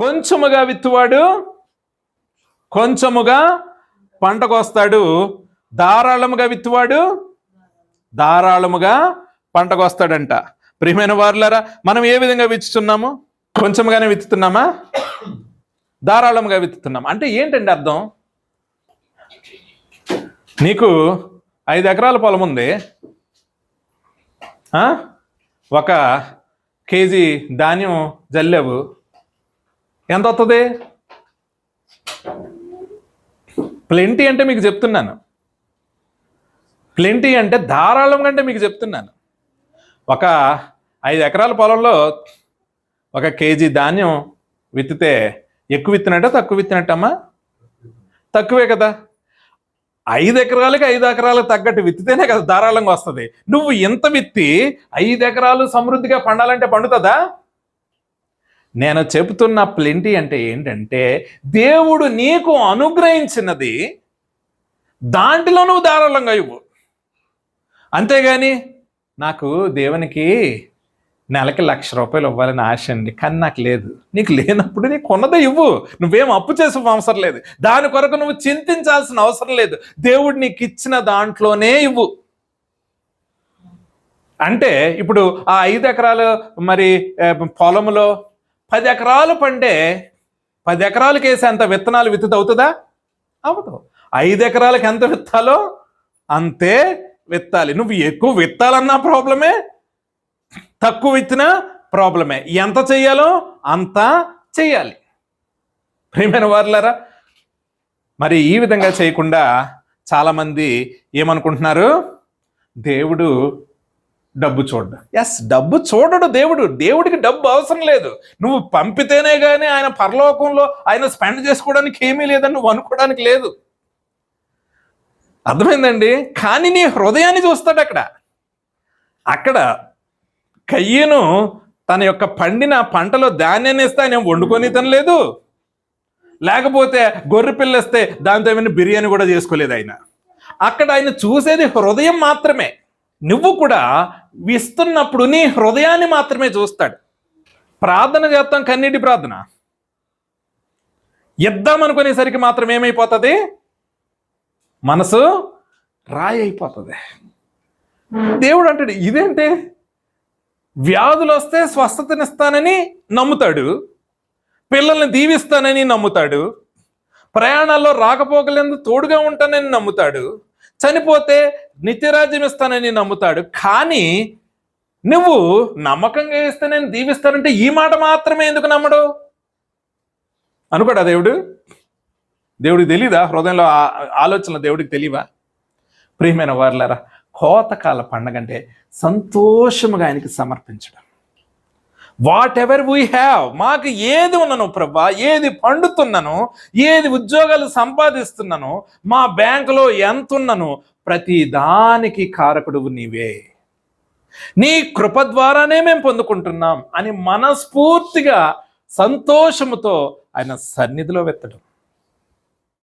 కొంచెముగా విత్తువాడు కొంచెముగా పంటకొస్తాడు. ధారాళముగా విత్తువాడు ధారాళముగా పంటకొస్తాడంట. ప్రియమైన వారులారా మనం ఏ విధంగా విత్తుతున్నాము? కొంచెంగానే విత్తుతున్నామా? ధారాళముగా విత్తుతున్నాం. అంటే ఏంటండి అర్థం? నీకు ఐదు ఎకరాల పొలం ఉంది. ఒక కేజీ ధాన్యం జల్లేవు. ఎంత వస్తుంది ప్లెంటీ అంటే మీకు చెప్తున్నాను. ప్లెంటీ అంటే ధారాళం కంటే మీకు చెప్తున్నాను. ఒక ఐదు ఎకరాల పొలంలో ఒక కేజీ ధాన్యం విత్తితే ఎక్కువ విత్తినట్ట తక్కువ విత్తినట్టమ్మా? తక్కువే కదా. ఐదు ఎకరాలకి ఐదు ఎకరాలకు తగ్గట్టు విత్తితేనే కదా ధారాళంగా వస్తుంది. నువ్వు ఎంత విత్తి ఐదు ఎకరాలు సమృద్ధిగా పండాలంటే పండుతుందా? నేను చెబుతున్న ప్లెంటీ అంటే ఏంటంటే దేవుడు నీకు అనుగ్రహించినది దాంట్లో నువ్వు ధారాళంగా ఇవ్వు. అంతేగాని నాకు దేవునికి నెలకి లక్ష రూపాయలు ఇవ్వాలని ఆశ అండి కానీ నాకు లేదు. నీకు లేనప్పుడు నీకు కొన్నదే ఇవ్వు. నువ్వేం అప్పు చేసే అవసరం లేదు. దాని కొరకు నువ్వు చింతించాల్సిన అవసరం లేదు. దేవుడు నీకు ఇచ్చిన దాంట్లోనే ఇవ్వు. అంటే ఇప్పుడు ఆ ఐదు ఎకరాలు మరి పొలంలో పది ఎకరాలు పండే పది ఎకరాలకు వేసేంత విత్తనాలు విత్తుత అవుతుందా? అవ్వదు ఐదు ఎకరాలకు ఎంత విత్తాలో అంతే విత్తాలి. నువ్వు ఎక్కువ విత్తాలన్నా ప్రాబ్లమే తక్కువ విత్తినా ప్రాబ్లమే. ఎంత చెయ్యాలో అంత చెయ్యాలి. ప్రియమైన వారులారా మరి ఈ విధంగా చేయకుండా చాలామంది ఏమనుకుంటున్నారు? దేవుడు డబ్బు చూడడం. ఎస్ డబ్బు చూడడు దేవుడు. దేవుడికి డబ్బు అవసరం లేదు. నువ్వు పంపితేనే కానీ ఆయన పరలోకంలో ఆయన స్పెండ్ చేసుకోవడానికి ఏమీ లేదని నువ్వు అనుకోవడానికి లేదు. అర్థమైందండి? కానీ నీ హృదయాన్ని చూస్తాడు అక్కడ. అక్కడ కయ్యను తన యొక్క పండిన పంటలో ధాన్యాన్ని ఇస్తే ఆయన వండుకొని తినలేదు. లేకపోతే గొర్రె పిల్లిస్తే దాంతో ఏమైనా బిర్యానీ కూడా చేసుకోలేదు ఆయన. అక్కడ ఆయన చూసేది హృదయం మాత్రమే. నువ్వు కూడా ఇస్తున్నప్పుడు నీ హృదయాన్ని మాత్రమే చూస్తాడు. ప్రార్థన చేస్తాం కన్నీటి ప్రార్థన. ఇద్దాం అనుకునేసరికి మాత్రం ఏమైపోతుంది? మనసు రాయి అయిపోతుంది దేవుడు అంటాడు ఇదేంటి? వ్యాధులు వస్తే స్వస్థతనిస్తానని నమ్ముతాడు. పిల్లల్ని దీవిస్తానని నమ్ముతాడు. ప్రయాణాల్లో రాకపోకలేందు తోడుగా ఉంటానని నమ్ముతాడు. చనిపోతే నిత్యరాజ్యం ఇస్తానని నమ్ముతాడు. కానీ నువ్వు నమ్మకంగా ఇస్తే నేను దీవిస్తానంటే ఈ మాట మాత్రమే ఎందుకు నమ్మడు? అనుకోడా దేవుడు? దేవుడికి తెలీదా? హృదయంలో ఆ- దేవుడికి తెలియవా ప్రియమైన వారులారా కోతకాల పండగ అంటే సంతోషముగా ఆయనకి సమర్పించడం. వాట్ ఎవర్ వీ హ్యావ్ మాకు ఏది ఉన్నను ప్రభా ఏది పండుతున్నాను ఏది ఉద్యోగాలు సంపాదిస్తున్నాను మా బ్యాంకులో ఎంత ఉన్నను ప్రతి దానికి కారకుడు నీవే. నీ కృప ద్వారానే మేము పొందుకుంటున్నాం అని మనస్ఫూర్తిగా సంతోషముతో ఆయన సన్నిధిలో వెత్తడం.